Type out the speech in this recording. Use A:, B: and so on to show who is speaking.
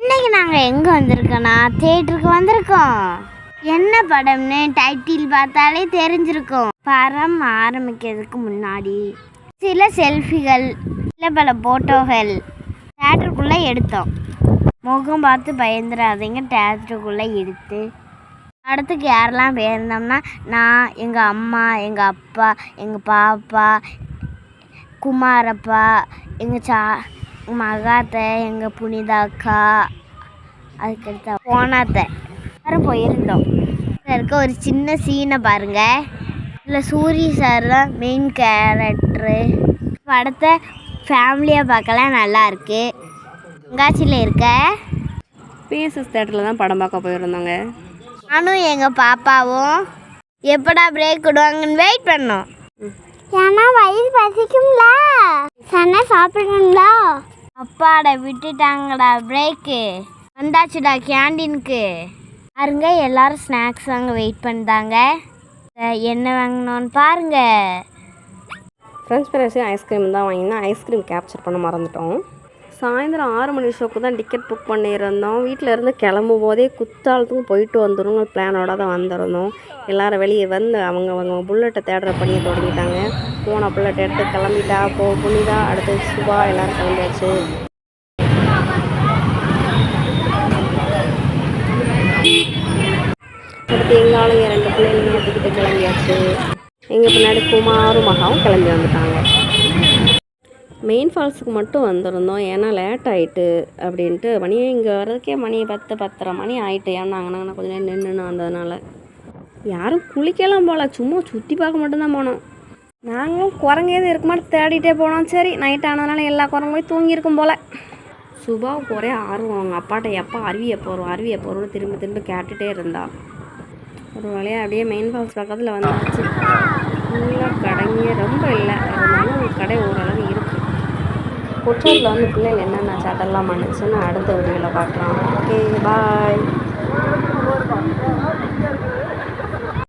A: இன்னைக்கு நாங்கள் எங்கே வந்திருக்கோன்னா தேட்டருக்கு வந்திருக்கோம். என்ன படம்னு டைட்டில் பார்த்தாலே தெரிஞ்சிருக்கும். படம் ஆரம்பிக்கிறதுக்கு முன்னாடி சில செல்ஃபிகள் சில பல போட்டோகள் தேட்டருக்குள்ளே எடுத்தோம். முகம் பார்த்து பயந்துடாதீங்க தேட்டருக்குள்ளே எடுத்து படத்துக்கு யாரெல்லாம் போயிருந்தோம்னா நான் எங்கள் அம்மா எங்கள் அப்பா எங்கள் பாப்பா குமாரப்பா எங்கள் சா மகாத்தை எங்கள் புனிதா அக்கா அதுக்கடுத்த போனாத்தை எல்லாரும் போயிருந்தோம். இருக்க ஒரு சின்ன சீனை பாருங்கள் இதில் சூரி சார் தான் மெயின் கேரக்டரு படத்தை ஃபேமிலியாக பார்க்கலாம். நல்லாயிருக்கு தங்காட்சியில் இருக்க?
B: பிஎஸ்எஸ் தேட்டரில் தான் படம் பார்க்க போயிருந்தோங்க.
A: நானும் எங்கள் பாப்பாவும் எப்படா பிரேக் விடுவாங்கன்னு வெயிட் பண்ணோம். ஏன்னா வயிறு பசிக்கும்ல. சன்னா சாப்பிடணும்ல. அப்பாட விட்டுட்டாங்கடா பிரேக்கு வந்தாச்சுடா கேண்டீனுக்கு பாருங்க எல்லாரும் ஸ்நாக்ஸ் வாங்க வெயிட் பண்ணுதாங்க அஹ் என்ன வாங்கணும்னு பாருங்க.
B: ஃப்ரெண்ட்ஸ் பேரஸையும் ஐஸ்கிரீம் தான் வாங்கினா ஐஸ்கிரீம் கேப்சர் பண்ண மறந்துட்டோம். சாயந்தரம் ஆறு மணி ஷோக்கு தான் டிக்கெட் புக் பண்ணியிருந்தோம். வீட்டில் இருந்து கிளம்பும் போதே குத்தாலத்துக்கும் போயிட்டு வந்துடும் பிளானோட தான் வந்திருந்தோம். எல்லாரும் வெளியே வந்து அவங்க அவங்க புல்லட்டை தேடுற பணியை தொடங்கிட்டாங்க. போன புல்லட் எடுத்து கிளம்பிட்டா போ புனிதா அடுத்து சுபா எல்லோரும் கிளம்பியாச்சு. அடுத்து எங்கள் ஆளுங்க ரெண்டு பிள்ளைங்க கிளம்பியாச்சு. எங்கள் பின்னாடி குமாரும் மகாவும் கிளம்பி வந்துட்டாங்க. மெயின் ஃபால்ஸுக்கு மட்டும் வந்திருந்தோம். ஏன்னா லேட் ஆகிட்டு அப்படின்ட்டு. மணியே இங்கே வர்றதுக்கே மணி பத்து பத்தரை மணி ஆயிட்டு. ஏன்னா அங்கே நாங்கள் கொஞ்சம் நேரம் நின்றுன்னு வந்ததுனால. யாரும் குளிக்கலாம் போகல சும்மா சுற்றி பார்க்க மட்டும்தான் போனோம். நாங்களும் குரங்கு எதுவும் இருக்க மாதிரி தேடிட்டே போனோம். சரி நைட் ஆனதுனால எல்லா குரங்கும் போய் தூங்கியிருக்கும் போல். சுபாவுக்கு ஒரே ஆர்வம். அவங்க அப்பாட்ட எப்போ அருவி எப்போ வரும் அருவி எப்போ வரும்னு திரும்ப திரும்ப கேட்டுகிட்டே இருந்தா. ஒரு வழியாக அப்படியே மெயின் ஃபால்ஸ் பக்கத்தில் வந்தாச்சு. ஃபுல்லாக கடைங்க ரொம்ப இல்லை. இருந்தாலும் ஒரு கடை ஓரளவு இருக்கும் குற்றூரில் வந்து பிள்ளைகள் என்னென்ன சேட்டெல்லாம் பண்ணுச்சுன்னு அடுத்த வீடியோவில் பார்க்குறோம் ஓகே பாய்